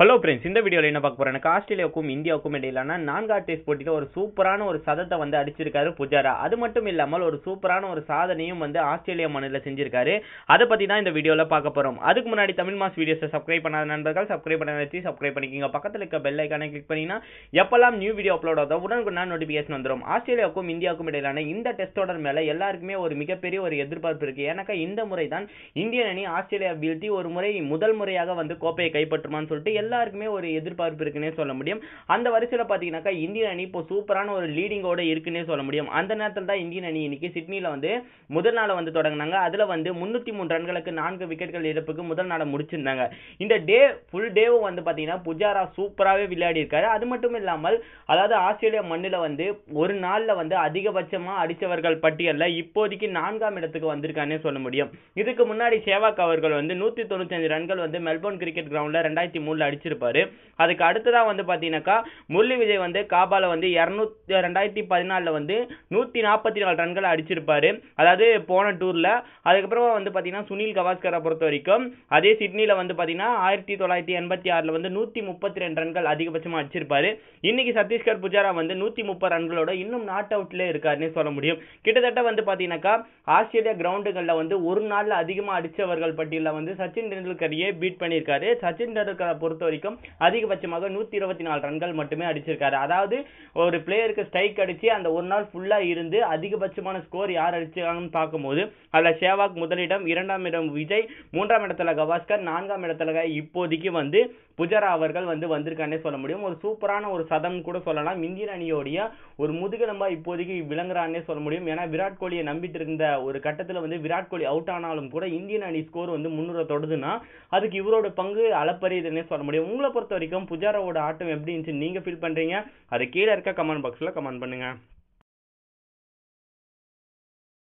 Hello friends இந்த வீடியோவில் என்ன பார்க்க போறேன் ஆஸ்திரேலியாவுக்கும் இந்தியாவுக்கும் இடையிலான நான்காவது டெஸ்ட் போட்டியில் ஒரு சூப்பரான ஒரு சதத்தை வந்து அடிச்சிருக்காரு புஜாரா. அது மட்டும் இல்லாமல் ஒரு சூப்பரான ஒரு சாதனையும் வந்து ஆஸ்திரேலியா மண்ணில் செஞ்சிருக்காரு. அதை பற்றி தான் இந்த வீடியோவில் பார்க்க போகிறோம் அதுக்கு முன்னாடி தமிழ் மாஸ் வீடியோஸை சப்ஸ்கிரைப் பண்ணாத நண்பர்கள் சப்ஸ்கிரைப் பண்ண வச்சு சப்ஸ்கிரைப் பண்ணிக்கிங்க. பக்கத்தில் இருக்க பெல் ஐக்கானை கிளிக் பண்ணிங்கன்னா எப்பெல்லாம் நியூ வீடியோ அப்லோட் ஆகுதோ உடனுக்குடன் நோட்டிஃபிகேஷன் வந்துடும் ஆஸ்திரேலியாவுக்கும் இந்தியாவுக்கும் இடையிலான இந்த டெஸ்ட்டோட மேலே எல்லாருக்குமே ஒரு மிகப்பெரிய ஒரு எதிர்பார்ப்பு இருக்குது ஏன்னாக்கா இந்த முறை தான் இந்தியன் அணி ஆஸ்திரேலியா வீழ்த்தி ஒரு முறை முதல் முறையாக வந்து கோப்பையை கைப்பற்றுமான்னு சொல்லிட்டு எல்லாருக்குமே ஒரு எதிர்பார்ப்பு இருக்குன்னே சொல்ல முடியும். அந்த வரிசையில் பார்த்தீங்கன்னாக்கா இந்தியன் அணி இப்போ சூப்பரான ஒரு லீடிங்கோட இருக்குன்னே சொல்ல முடியும். அந்த நேரத்தில் தான் இந்தியன் அணி இன்னைக்கு சிட்னியில் வந்து முதல் நாளை வந்து தொடங்கினாங்க. அதில் வந்து முந்நூற்றி மூணு ரன்களுக்கு நான்கு விக்கெட்கள் இழப்புக்கு முதல் நாளை முடிச்சிருந்தாங்க. இந்த டே ஃபுல் டேவும் வந்து பார்த்தீங்கன்னா புஜாரா சூப்பராகவே விளையாடி இருக்காரு. அது மட்டும் இல்லாமல் அதாவது ஆஸ்திரேலியா மண்ணில் வந்து ஒரு நாளில் வந்து அதிகபட்சமாக அடித்தவர்கள் பட்டியலில் இப்போதைக்கு நான்காம் இடத்துக்கு வந்திருக்கானே சொல்ல முடியும். இதுக்கு முன்னாடி சேவாக் அவர்கள் வந்து நூற்றி தொண்ணூத்தஞ்சு ரன்கள் வந்து மெல்போர்ன் கிரிக்கெட் கிரவுண்டில் ரெண்டாயிரத்தி மூணில் நடிச்சிருப்பாரு அதுக்கு அடுத்ததாக வந்து பார்த்தீங்கன்னாக்கா முரளி விஜய் வந்து காபால வந்து இரநூத்தி ரெண்டாயிரத்தி பதினாலில் வந்து நூற்றி நாற்பத்தி நாலு ரன்களை அடிச்சிருப்பாரு. அதாவது போன டூரில். அதுக்கப்புறமா வந்து பார்த்தீங்கன்னா சுனில் கவாஸ்கரை பொறுத்த வரைக்கும் அதே சிட்னியில் வந்து பார்த்தீங்கன்னா ஆயிரத்தி தொள்ளாயிரத்தி எண்பத்தி ஆறில் வந்து நூற்றி முப்பத்தி ரெண்டு ரன்கள் அதிகபட்சமாக அடிச்சிருப்பாரு. இன்னைக்கு சத்தீஸ்கர் புஜாரா வந்து நூற்றி முப்பது ரன்களோட இன்னும் நாட் அவுட்ல இருக்காருன்னு சொல்ல முடியும். கிட்டத்தட்ட வந்து பார்த்தீங்கன்னாக்கா ஆஸ்திரேலியா கிரவுண்டுகளில் வந்து ஒரு நாளில் அதிகமாக அடித்தவர்கள் பட்டியலில் வந்து சச்சின் டெண்டுல்கரையே பீட் பண்ணியிருக்காரு. சச்சின் டெண்டுல்கரை பொறுத்த வரைக்கும் அதிகபட்சமாக நூற்றி இருபத்தி நாலு ரன்கள் மட்டுமே அடிச்சிருக்காரு. அதாவது ஒரு பிளேயருக்கு ஸ்ட்ரைக் அடித்து அந்த ஒரு நாள் ஃபுல்லாக இருந்து அதிகபட்சமான ஸ்கோர் யார் அடிச்சாங்கன்னு பார்க்கும்போது அதில் சேவாக் முதலிடம் இரண்டாம் இடம் விஜய் மூன்றாம் இடத்துல கவாஸ்கர் நான்காம் இடத்துல இப்போதைக்கு வந்து புஜரா அவர்கள் வந்து வந்திருக்கானே சொல்ல முடியும். ஒரு சூப்பரான ஒரு சதம் கூட சொல்லலாம். இந்தியன் அணியோடைய ஒரு முதுகெலும்பா இப்போதைக்கு விளங்குறான்னே சொல்ல முடியும். ஏன்னா விராட் கோலியை நம்பிட்டு இருந்த ஒரு கட்டத்தில் வந்து விராட் கோலி அவுட் ஆனாலும் கூட இந்தியன் அணி ஸ்கோர் வந்து முன்னூறு தொடுதுன்னா அதுக்கு இவரோட பங்கு அளப்பரியதுன்னே சொல்ல முடியும். உங்களை பொறுத்த வரைக்கும் புஜாராவோட ஆட்டம் எப்படி இருந்துச்சு? நீங்க ஃபீல் பண்றீங்க? அது கீழே இருக்க கமெண்ட் பாக்ஸ்ல கமெண்ட் பண்ணுங்கள்